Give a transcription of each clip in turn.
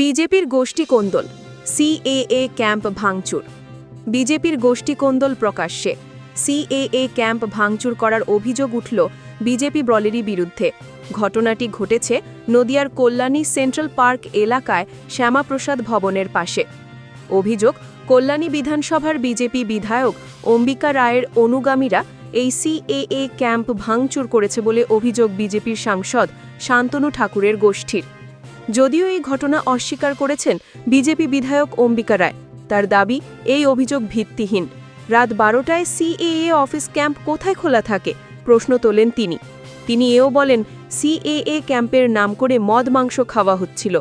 বিজেপির গোষ্ঠী কোন্দল, CAA camp ভাঙচুর। বিজেপির গোষ্ঠী কোন্দল প্রকাশ্যে, সিএএ ক্যাম্প ভাঙচুর করার অভিযোগ উঠল বিজেপি ব্রলেরই বিরুদ্ধে। ঘটনাটি ঘটেছে নদিয়ার কল্যাণী সেন্ট্রাল পার্ক এলাকায় শ্যামাপ্রসাদ ভবনের পাশে। অভিযোগ, কল্যাণী বিধানসভার বিজেপি বিধায়ক অম্বিকা রায়ের অনুগামীরা এই সিএএ ক্যাম্প ভাঙচুর করেছে বলে অভিযোগ বিজেপির সাংসদ শান্তনু ঠাকুরের গোষ্ঠীর। যদিও এই ঘটনা অস্বীকার করেছেন বিজেপি বিধায়ক অম্বিকা রায়। তার দাবি, এই অভিযোগ ভিত্তিহীন। রাত বারোটায় সিএএ অফিস ক্যাম্প কোথায় খোলা থাকে? প্রশ্ন তোলেন তিনি। তিনি এও বলেন, সিএএ ক্যাম্পের নাম করে মদ মাংস খাওয়া হচ্ছিল।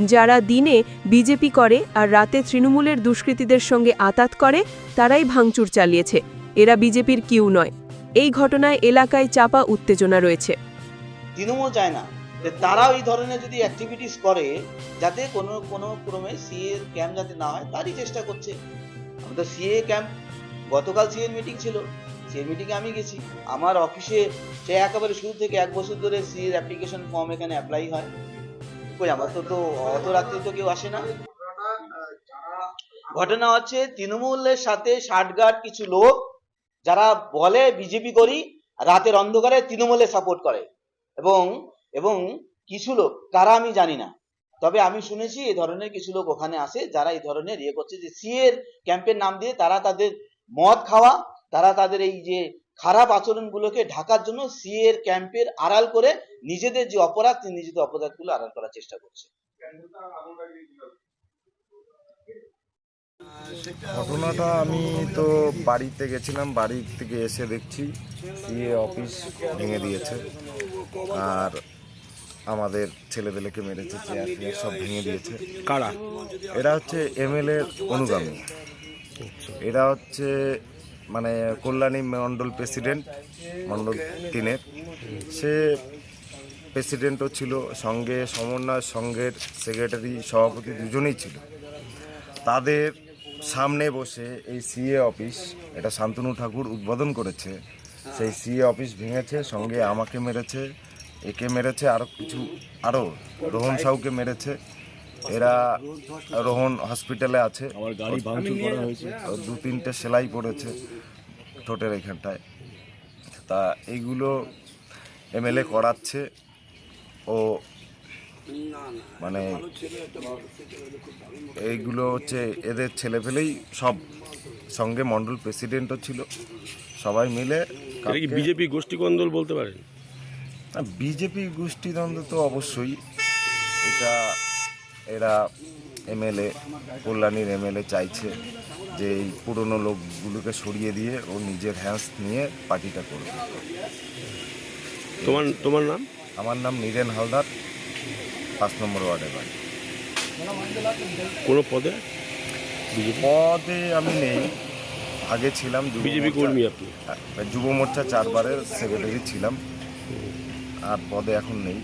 যারা দিনে বিজেপি করে আর রাতে তৃণমূলের দুষ্কৃতীদের সঙ্গে আতাত করে, তারাই ভাঙচুর চালিয়েছে। এরা বিজেপির কিউ নয়। এই ঘটনায় এলাকায় চাপা উত্তেজনা রয়েছে। তৃণমূল চায় না। যে তারাও এই ধরনের যদি অ্যাক্টিভিটিস করে, যাতে কোনো কোনো ক্রমে সিএ ক্যাম্প যাতে না হয়, তারই চেষ্টা করছে। আমাদের সিএ ক্যাম্প গতকাল সিএ মিটিং ছিল। সিএ মিটিংয়ে আমি গেছি। আমার অফিসে সে একেবারে শুরু থেকে এক বছর ধরে সিএর অ্যাপ্লিকেশন ফর্ম এখানে অ্যাপ্লাই হয়। কই, আমার তো তো অত রাত্রে তো কেউ আসে না। ঘটনা হচ্ছে, তৃণমূলের সাথে ষাটগার্ড কিছু লোক, যারা বলে বিজেপি করি, রাতের অন্ধকারে তৃণমূলে সাপোর্ট করে। এবং এবং কিছু লোক, কারা আমি জানি না, তবে আমি শুনেছি এই ধরনের কিছু লোক ওখানে আসে যারা এই ধরনের ইয়ে করছে যে সিএর ক্যাম্পের নাম দিয়ে তারা তাদের মদ খাওয়া, তারা তাদের এই যে খারাপ আচরণগুলোকে ঢাকার জন্য সিএর ক্যাম্পের আড়াল করে নিজেদের যে অপরাধ নিজেদের অপরাধগুলো আড়াল করার চেষ্টা করছে। ঘটনাটা আমি তো বাড়িতে গেছিলাম, বাড়ি থেকে এসে দেখছি, সিএ অফিস ভেঙে দিয়েছে। আর আমাদের ছেলেদেরকে মেরেছে চেয়ার ফেয়ার সব ভেঙে দিয়েছে। কারা? এরা হচ্ছে এমএলএ অনুগামী। এরা হচ্ছে মানে কল্যাণী মণ্ডল প্রেসিডেন্ট মণ্ডল তিনের সে প্রেসিডেন্টও ছিল সঙ্গে সমন্বয় সংঘের সেক্রেটারি সভাপতি দুজনেই ছিল। তাদের সামনে বসে এই সিএ অফিস এটা শান্তনু ঠাকুর উদ্বোধন করেছে। সেই সিএ অফিস ভেঙেছে সঙ্গে আমাকে মেরেছে একে মেরেছে আরও কিছু আরও রোহন সাউকে মেরেছে। এরা রোহন হসপিটালে আছে। দু তিনটে সেলাই পড়েছে ঠোঁটের এখানটায়। তা এইগুলো এমএলএ করাচ্ছে। ও মানে এইগুলো হচ্ছে এদের ছেলেপেলেই সব সঙ্গে মণ্ডল প্রেসিডেন্টও ছিল। সবাই মিলে বিজেপি গোষ্ঠী কন্দল বলতে পারেন? বিজেপি গোষ্ঠীদ্বন্দ্ব তো অবশ্যই। এটা এরা এমএলএ কল্যাণীর এমএলএ চাইছে যে এই পুরনো লোকগুলোকে সরিয়ে দিয়ে ও নিজের হ্যান্স নিয়ে পার্টিটা করবে তোমার তোমার নাম? আমার নাম নীরেন হালদার পাঁচ নম্বর ওয়ার্ডে বাড়ি। কোনো পদে? পদে আমি নেই আগে ছিলাম বিজেপি কর্মী আপনি? যুব মোর্চা চারবারের সেক্রেটারি ছিলাম। আর পদে এখন নেই।